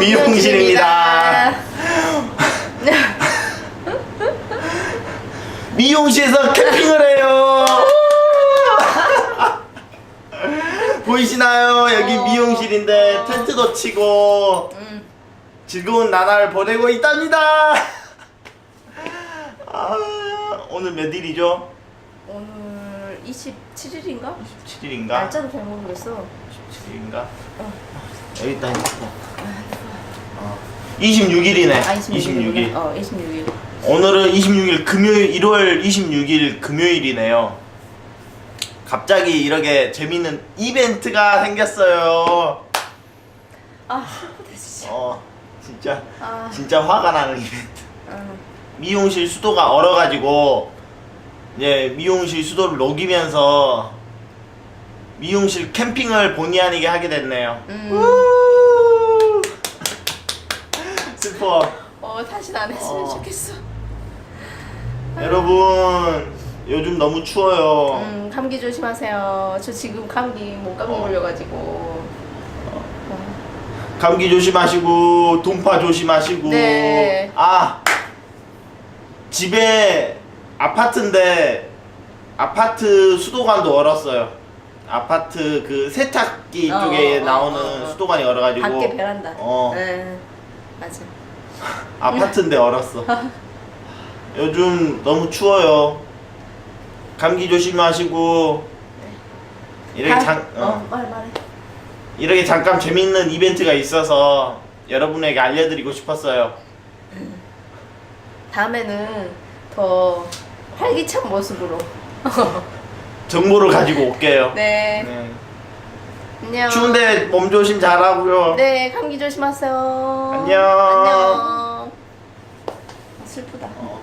미용실입니다. 미용실에서 캠핑을 해요. 보이시나요? 여기 어. 미용실인데 텐트도 치고 음. 즐거운 나날을 보내고 있답니다. 아, 오늘 몇 일이죠? 오늘 27일인가? 27일인가? 날짜도 잘 모르겠어. 27일인가? 여기 있다. 어. 26일이네. 아, 26일. 26일. 어, 26일. 오늘은 26일 금요일 1월 26일 금요일이네요. 갑자기 이렇게 재밌는 이벤트가 생겼어요. 아, 슬프다 진짜. 어, 진짜 아, 진짜 화가 나는 이벤트. 어. 미용실 수도가 얼어가지고 이제 미용실 수도를 녹이면서 미용실 캠핑을 본의 아니게 하게 됐네요. 음. 우! 슬퍼. 어, 다시 안 했으면 어. 좋겠어. 여러분 요즘 너무 추워요. 음, 감기 조심하세요. 저 지금 감기 목감기 어. 걸려가지고. 어. 감기 조심하시고 동파 조심하시고. 네. 아 집에 아파트인데 아파트 수도관도 얼었어요. 아파트 그 세탁기 어, 쪽에 어, 나오는 어, 어. 수도관이 얼어가지고 밖에 베란다. 어 네, 맞아. 아파트인데 얼었어. 요즘 너무 추워요. 감기 조심하시고 이렇게 가- 장 어, 어, 말 말해. 이렇게 잠깐 재밌는 이벤트가 있어서 여러분에게 알려드리고 싶었어요. 다음에는 더 활기찬 모습으로. 정보를 가지고 올게요. 네. 네. 안녕. 추운데 몸 조심 잘하고요. 네, 감기 조심하세요. 안녕. 안녕. 아, 슬프다. 어.